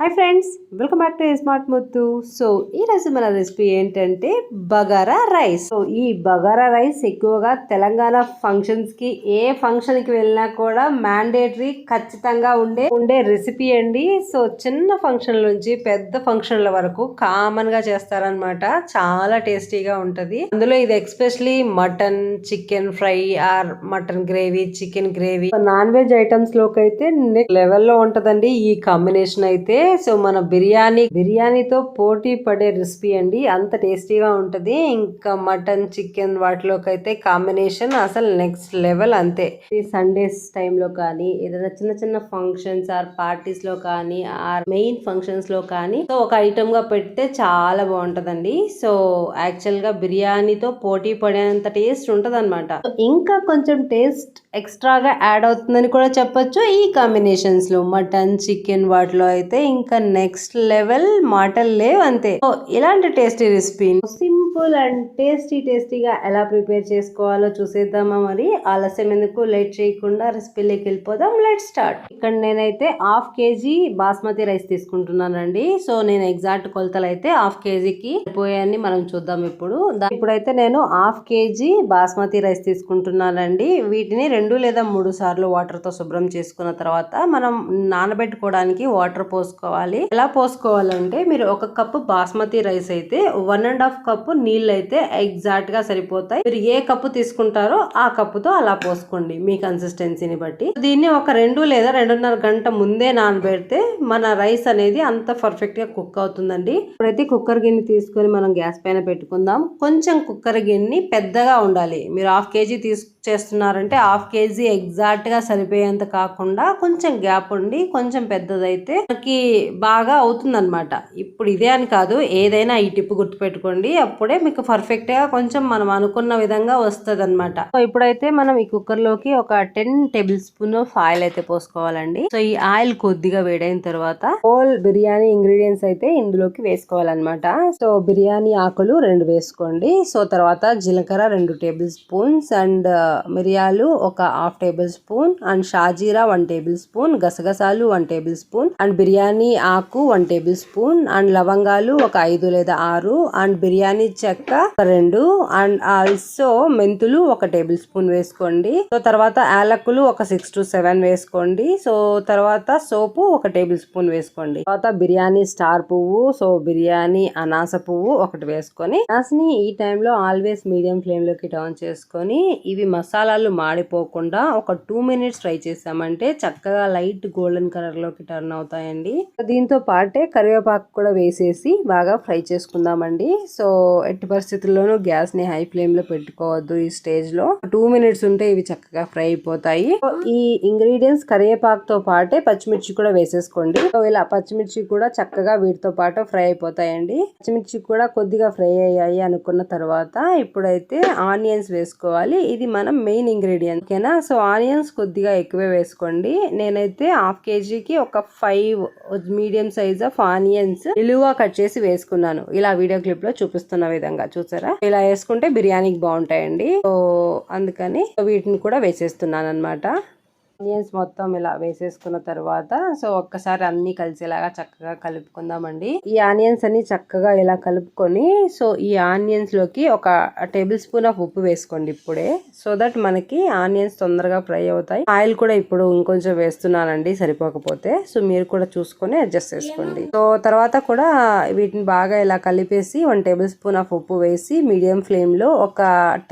Hi friends welcome back to smart Muthu so ఈ మన recipe ఏంటంటే బగారా రైస్ సో ఈ బగారా రైస్ ఎక్కువగా తెలంగాణ ఫంక్షన్స్కి ఏ ఫంక్షన్కి వెళ్ళినా కూడా మ్యాండేటరీ ఖచ్చితంగా ఉండే ఉండే రెసిపీ అండి. సో చిన్న ఫంక్షన్ నుంచి పెద్ద ఫంక్షన్ల వరకు కామన్గా చేస్తారనమాట చాలా టేస్టీగా ఉంటది. అందులో ఇది especially mutton chicken fry or mutton gravy chicken gravy non veg ఐటమ్స్లోకి అయితే నెక్స్ట్ లెవెల్లో ఉంటుందండి ఈ కాంబినేషన్ అయితే. సో మన బిర్యానీ బిర్యానీతో పోటీ పడే రెసిపీ అండి. అంత టేస్టీగా ఉంటది. ఇంకా మటన్ చికెన్ వాటిలోకి అయితే కాంబినేషన్ అసలు నెక్స్ట్ లెవెల్ అంతే. ఈ సండేస్ టైంలో కానీ ఏదైనా చిన్న చిన్న ఫంక్షన్స్ ఆర్ పార్టీస్లో కానీ ఆర్ మెయిన్ ఫంక్షన్స్లో కానీ సో ఒక ఐటమ్గా పెడితే చాలా బాగుంటదండి. సో యాక్చువల్గా బిర్యానీతో పోటీ పడేంత టేస్ట్ ఉంటది అనమాట ఇంకా కొంచెం టేస్ట్ ఎక్స్ట్రాగా యాడ్ అవుతుందని కూడా చెప్పొచ్చు. ఈ కాంబినేషన్స్లో మటన్ చికెన్ వాటిలో అయితే ఇంకా నెక్స్ట్ లెవెల్ మాటలు లేవు అంతే. ఇలాంటి tasty recipe simple and tasty టేస్టీగా ఎలా ప్రిపేర్ చేసుకోవాలో చూసేద్దామా మరి? ఆలస్యం ఎందుకు? లేట్ చేయకుండా రెసిపీలోకి వెళ్ళిపోదాం. లెట్ స్టార్ట్ ఇక్కడ నేనైతే హాఫ్ కేజీ బాస్మతి రైస్ తీసుకుంటున్నానండి. సో నేను ఎగ్జాక్ట్ కొలతలు అయితే హాఫ్ కేజీకి పోయాన్ని మనం చూద్దాం ఇప్పుడు. ఇప్పుడైతే నేను హాఫ్ కేజీ బాస్మతి రైస్ తీసుకుంటున్నానండి. వీటిని రెండు లేదా మూడు సార్లు వాటర్తో శుభ్రం చేసుకున్న తర్వాత మనం నానబెట్టుకోవడానికి వాటర్ పోసుకో పోసుకోవాలి. ఎలా పోసుకోవాలంటే మీరు ఒక కప్పు బాస్మతి రైస్ అయితే వన్ అండ్ హాఫ్ కప్పు నీళ్ళు అయితే ఎగ్జాక్ట్గా సరిపోతాయి. మీరు ఏ కప్పు తీసుకుంటారో ఆ కప్పుతో అలా పోసుకోండి మీ కన్సిస్టెన్సీని బట్టి. దీన్ని ఒక రెండు లేదా రెండున్నర గంట ముందే నానబెడితే మన రైస్ అనేది అంత పర్ఫెక్ట్గా కుక్ అవుతుందండి. ఇప్పుడైతే కుక్కర్ గిన్నె తీసుకొని మనం గ్యాస్ పైన పెట్టుకుందాం. కొంచెం కుక్కర్ గిన్నె పెద్దగా ఉండాలి. మీరు హాఫ్ కేజీ తీసుకు చేస్తున్నారంటే హాఫ్ కేజీ ఎగ్జాక్ట్గా సరిపోయేంత కాకుండా కొంచెం గ్యాప్ ఉండి కొంచెం పెద్దదైతే మనకి బాగా అవుతుందన్నమాట. ఇప్పుడు ఇదే అని కాదు ఏదైనా ఈ టిప్ గుర్తుపెట్టుకోండి. అప్పుడే మీకు పర్ఫెక్ట్గా కొంచెం మనం అనుకున్న విధంగా వస్తుంది అనమాట సో ఇప్పుడైతే మనం ఈ కుక్కర్లోకి ఒక ten tablespoon of oil అయితే పోసుకోవాలండి. సో ఈ ఆయిల్ కొద్దిగా వేడైన తర్వాత హోల్ బిర్యానీ ఇంగ్రీడియంట్స్ అయితే ఇందులోకి వేసుకోవాలన్నమాట. సో బిర్యానీ ఆకులు రెండు వేసుకోండి. సో తర్వాత జీలకర్ర రెండు టేబుల్ స్పూన్స్ అండ్ మిరియాలు ఒక హాఫ్ టేబుల్ స్పూన్ అండ్ షాజీరా వన్ టేబుల్ స్పూన్ గసగసాలు one tablespoon and biryani ఆకు వన్ టేబుల్ స్పూన్ అండ్ లవంగాలు ఒక ఐదు లేదా ఆరు అండ్ బిర్యానీ చెక్క రెండు అండ్ ఆల్సో మెంతులు ఒక టేబుల్ స్పూన్ వేసుకోండి. సో తర్వాత యాలకులు ఒక సిక్స్ టు సెవెన్ వేసుకోండి. సో తర్వాత సోపు ఒక టేబుల్ స్పూన్ వేసుకోండి. తర్వాత బిర్యానీ స్టార్ పువ్వు సో బిర్యానీ అనాస పువ్వు ఒకటి వేసుకొని అనాసని ఈ టైంలో ఆల్వేస్ మీడియం ఫ్లేమ్లోకి టర్న్ చేసుకొని ఇవి మసాలాలు మాడిపోకుండా ఒక టూ మినిట్స్ ఫ్రై చేసామంటే చక్కగా లైట్ గోల్డెన్ కలర్లోకి టర్న్ అవుతాయండి. దీంతో పాటే కరివేపాకు కూడా వేసేసి బాగా ఫ్రై చేసుకుందామండి. సో ఎట్టి పరిస్థితుల్లోనూ గ్యాస్ని హై ఫ్లేమ్లో పెట్టుకోవద్దు ఈ స్టేజ్లో. టూ మినిట్స్ ఉంటే ఇవి చక్కగా ఫ్రై అయిపోతాయి. ఈ ఇంగ్రీడియంట్స్ కరివేపాకుతో పాటే పచ్చిమిర్చి కూడా వేసేసుకోండి. సో ఇలా పచ్చిమిర్చి కూడా చక్కగా వీటితో పాటు ఫ్రై అయిపోతాయండి. పచ్చిమిర్చి కూడా కొద్దిగా ఫ్రై అయ్యాయి అనుకున్న తర్వాత ఇప్పుడైతే ఆనియన్స్ వేసుకోవాలి. ఇది మనం మెయిన్ ఇంగ్రీడియంట్ ఓకేనా? సో ఆనియన్స్ కొద్దిగా ఎక్కువే వేసుకోండి. నేనైతే హాఫ్ కేజీకి ఒక five medium size of onions నిలువుగా కట్ చేసి వేసుకున్నాను. ఇలా వీడియో క్లిప్లో చూపిస్తున్న విధంగా చూసారా? ఇలా వేసుకుంటే బిర్యానీకి బాగుంటాయండి. సో అందుకని వీటిని కూడా వేసేస్తున్నాను అనమాట ఆనియన్స్ మొత్తం ఇలా వేసేసుకున్న తర్వాత సో ఒక్కసారి అన్ని కలిసేలాగా చక్కగా కలుపుకుందామండి. ఈ ఆనియన్స్ అన్ని చక్కగా ఇలా కలుపుకొని సో ఈ ఆనియన్స్లోకి ఒక టేబుల్ స్పూన్ ఆఫ్ ఉప్పు వేసుకోండి ఇప్పుడే. సో దట్ మనకి ఆనియన్స్ తొందరగా ఫ్రై అవుతాయి. ఆయిల్ కూడా ఇప్పుడు ఇంకొంచెం వేస్తున్నానండి సరిపోకపోతే. సో మీరు కూడా చూసుకొని అడ్జస్ట్ చేసుకోండి. సో తర్వాత కూడా వీటిని బాగా ఇలా కలిపేసి వన్ టేబుల్ స్పూన్ ఆఫ్ ఉప్పు వేసి మీడియం ఫ్లేమ్లో ఒక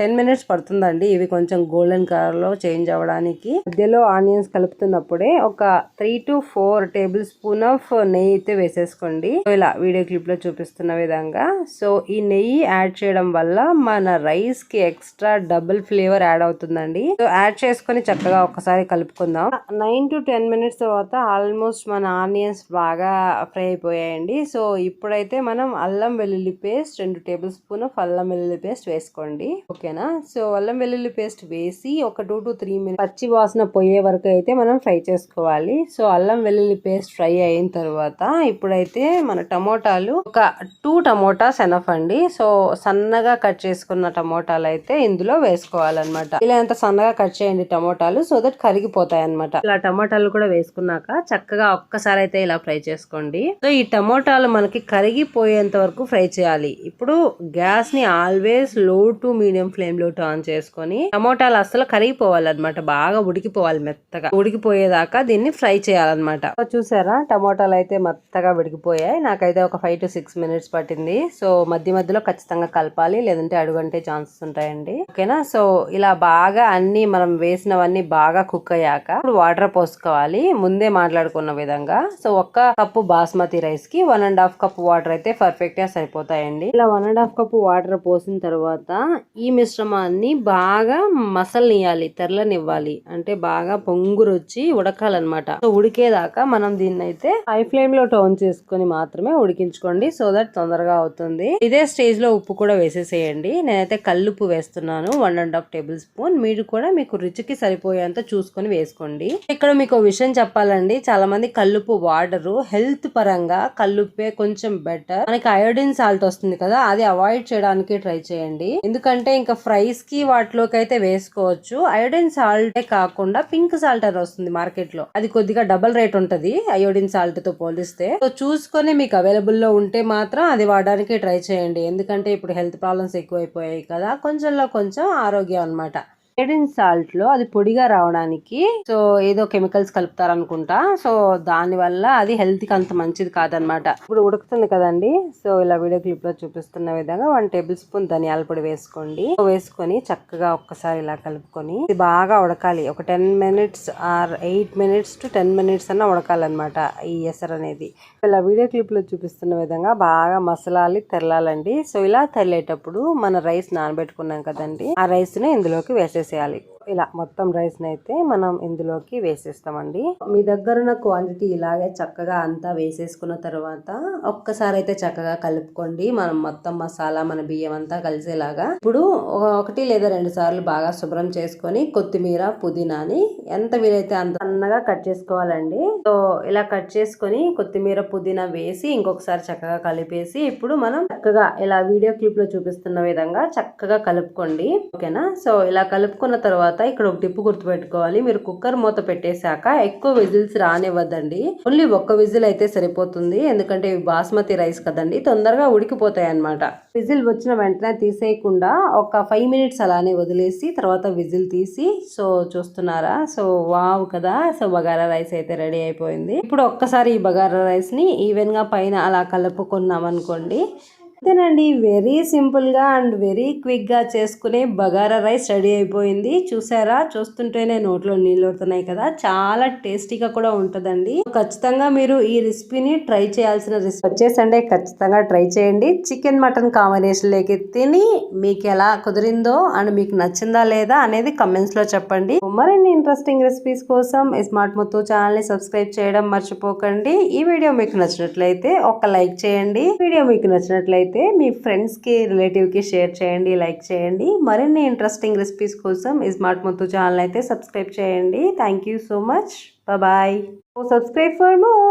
టెన్ మినిట్స్ పడుతుందండి. ఇవి కొంచెం గోల్డెన్ కలర్లో చేంజ్ అవ్వడానికి. మధ్యలో ఆనియన్స్ కలుపుతున్నప్పుడే ఒక three to four tablespoon of నెయ్యి అయితే వేసేసుకోండి. ఇలా వీడియో క్లిప్లో చూపిస్తున్న విధంగా. సో ఈ నెయ్యి యాడ్ చేయడం వల్ల మన రైస్కి ఎక్స్ట్రా డబుల్ ఫ్లేవర్ యాడ్ అవుతుందండి. సో యాడ్ చేసుకొని చక్కగా ఒకసారి కలుపుకుందాం. నైన్ టు టెన్ మినిట్స్ తర్వాత ఆల్మోస్ట్ మన ఆనియన్స్ బాగా ఫ్రై అయిపోయాయండి. సో ఇప్పుడైతే మనం అల్లం వెల్లుల్లి పేస్ట్ రెండు టేబుల్ స్పూన్ ఆఫ్ అల్లం వెల్లుల్లి పేస్ట్ వేసుకోండి. ఓకేనా? సో అల్లం వెల్లుల్లి పేస్ట్ వేసి ఒక టూ టు త్రీ మినిట్స్ పచ్చి వాసన పోయే వరకు అయితే మనం ఫ్రై చేసుకోవాలి. సో అల్లం వెల్లుల్లి పేస్ట్ ఫ్రై అయిన తర్వాత ఇప్పుడైతే మన టమోటాలు ఒక టూ టమోటాస్ ఎనఫ్ అండి. సో సన్నగా కట్ చేసుకున్న టమోటాలు అయితే ఇందులో వేసుకోవాలన్నమాట. ఇలా ఎంత సన్నగా కట్ చేయండి టమోటాలు సో దట్ కరిగిపోతాయి అనమాట ఇలా టమోటాలు కూడా వేసుకున్నాక చక్కగా ఒక్కసారి అయితే ఇలా ఫ్రై చేసుకోండి. సో ఈ టమోటాలు మనకి కరిగిపోయేంత వరకు ఫ్రై చేయాలి. ఇప్పుడు గ్యాస్ని ఆల్వేస్లో టు మీడియం ఫ్లేమ్లో టర్న్ చేసుకొని టమోటాలు అసలు కరిగిపోవాలన్నమాట. బాగా ఉడికిపోవాలి మెత్తగా ఉడికిపోయేదాకా దీన్ని ఫ్రై చేయాలన్నమాట. చూసారా? టమోటాలు అయితే మెత్తగా ఉడికిపోయాయి నాకైతే ఒక ఫైవ్ టు సిక్స్ మినిట్స్ పట్టింది. సో మధ్య మధ్యలో ఖచ్చితంగా కలపాలి. లేదంటే అడుగంటే ఛాన్సెస్ ఉంటాయండి. ఓకేనా? సో ఇలా బాగా అన్ని మనం వేసినవన్నీ బాగా కుక్ అయ్యాక ఇప్పుడు వాటర్ పోసుకోవాలి. ముందే మాట్లాడుకున్న విధంగా. సో ఒక్క కప్పు బాస్మతి రైస్కి one and half cup water అయితే పర్ఫెక్ట్గా సరిపోతాయండి. ఇలా one and half cup water పోసిన తర్వాత ఈ మిశ్రమాన్ని బాగా మసలనియాలి తెరలనివ్వాలి. అంటే బాగా పొంగురు వచ్చి ఉడకాలన్నమాట. సో ఉడికేదాకా మనం దీన్ని అయితే హై ఫ్లేమ్లో టర్న్ చేసుకొని మాత్రమే ఉడికించుకోండి. సో దట్ తొందరగా అవుతుంది. ఇదే స్టేజ్లో ఉప్పు కూడా వేసేసేయండి. నేనైతే కల్లుప్పు వేస్తున్నాను. One and half tablespoon. మీరు కూడా మీకు రుచికి సరిపోయేంత చూసుకొని వేసుకోండి. ఇక్కడ మీకు విషయం చెప్పాలండి. చాలా మంది కల్లుప్పు వాడరు. హెల్త్ పరంగా కల్లుప్పే కొంచెం బెటర్. మనకి అయోడిన్ సాల్ట్ వస్తుంది కదా అది అవాయిడ్ చేయడానికి ట్రై చేయండి. ఎందుకంటే ఇంకా ఫ్రైస్కి వాటిలోకి అయితే వేసుకోవచ్చు. అయోడిన్ సాల్ట్ కాకుండా పింక్ సాల్ట్ అని వస్తుంది మార్కెట్లో అది కొద్దిగా డబల్ రేట్ ఉంటది అయోడిన్ సాల్ట్తో పోలిస్తే. సో చూసుకొని మీకు అవైలబుల్లో ఉంటే మాత్రం అది వాడడానికి ట్రై చేయండి. ఎందుకంటే ఇప్పుడు హెల్త్ ప్రాబ్లమ్స్ ఎక్కువైపోయాయి కదా కొంచెంలో కొంచెం ఆరోగ్యం అన్నమాట. అయోడిన్ సాల్ట్లో అది పొడిగా రావడానికి సో ఏదో కెమికల్స్ కలుపుతారు అనుకుంటా సో దాని వల్ల అది హెల్త్కి అంత మంచిది కాదనమాట. ఇప్పుడు ఉడుకుతుంది కదండి సో ఇలా వీడియో క్లిప్లో చూపిస్తున్న విధంగా వన్ టేబుల్ స్పూన్ ధనియాల పొడి వేసుకోండి. వేసుకొని చక్కగా ఒక్కసారి ఇలా కలుపుకొని ఇది బాగా ఉడకాలి. ఒక ten minutes or eight minutes to ten minutes అన్న ఉడకాలన్నమాట ఈ ఎసర్ అనేది. ఇలా వీడియో క్లిప్లో చూపిస్తున్న విధంగా బాగా మసలాలి తెరలాలండి. సో ఇలా తెల్లేటప్పుడు మన రైస్ నానబెట్టుకున్నాం కదండి ఆ రైస్ని ఇందులోకి చేసేయాలి. ఇలా మొత్తం రైస్ని అయితే మనం ఇందులోకి వేసేస్తామండి. మీ దగ్గర ఉన్న క్వాంటిటీ ఇలాగే చక్కగా అంతా వేసేసుకున్న తర్వాత ఒక్కసారి అయితే చక్కగా కలుపుకోండి. మనం మొత్తం మసాలా మన బియ్యం అంతా కలిసేలాగా. ఇప్పుడు ఒకటి లేదా రెండు సార్లు బాగా శుభ్రం చేసుకొని కొత్తిమీర పుదీనాని ఎంత వీలైతే అంత సన్నగా కట్ చేసుకోవాలండి. సో ఇలా కట్ చేసుకొని కొత్తిమీర పుదీనా వేసి ఇంకొకసారి చక్కగా కలిపేసి ఇప్పుడు మనం చక్కగా ఇలా వీడియో క్లిప్లో చూపిస్తున్న విధంగా చక్కగా కలుపుకోండి. ఓకేనా? సో ఇలా కలుపుకున్న తర్వాత ఇక్కడ ఒక టిప్పు గుర్తుపెట్టుకోవాలి. మీరు కుక్కర్ మూత పెట్టేశాక ఎక్కువ విజిల్స్ రానివ్వద్దండి. ఓన్లీ ఒక్క విజిల్ అయితే సరిపోతుంది. ఎందుకంటే ఇవి బాస్మతి రైస్ కదండి. తొందరగా ఉడికిపోతాయి అన్నమాట విజిల్ వచ్చిన వెంటనే తీసేయకుండా ఒక ఫైవ్ మినిట్స్ అలానే వదిలేసి తర్వాత విజిల్ తీసి సో చూస్తున్నారా? సో వావ్ కదా! సో బగారా రైస్ అయితే రెడీ అయిపోయింది. ఇప్పుడు ఒక్కసారి ఈ బగారా రైస్ని ఈవెన్గా పైన అలా కలుపుకున్నాం అనుకోండి అంతేనండి వెరీ సింపుల్గా అండ్ వెరీ క్విక్గా చేసుకునే బగారా రైస్ రెడీ అయిపోయింది. చూసారా? చూస్తుంటేనే నోట్లో నీళ్ళు వడుతున్నాయి కదా? చాలా టేస్టీగా కూడా ఉంటుందండి. ఖచ్చితంగా మీరు ఈ రెసిపీని ట్రై చేయాల్సిన రెసిపీ వచ్చేసండి ఖచ్చితంగా ట్రై చేయండి. చికెన్ మటన్ కాంబినేషన్లోకి తిని మీకు ఎలా కుదిరిందో అండ్ మీకు నచ్చిందా లేదా అనేది కమెంట్స్లో చెప్పండి. మరిన్ని ఇంట్రెస్టింగ్ రెసిపీస్ కోసం స్మార్ట్ ముత్తు ఛానల్ని సబ్స్క్రైబ్ చేయడం మర్చిపోకండి. ఈ వీడియో మీకు నచ్చినట్లయితే ఒక లైక్ చేయండి. వీడియో మీకు నచ్చినట్లయితే మీ ఫ్రెండ్స్కి రిలేటివ్కి షేర్ చేయండి లైక్ చేయండి. మరిన్ని ఇంట్రెస్టింగ్ రెసిపీస్ కోసం ఈ స్మార్ట్ ముత్తు ఛానల్ అయితే సబ్స్క్రైబ్ చేయండి. Thank you so much. Bye. Subscribe for more.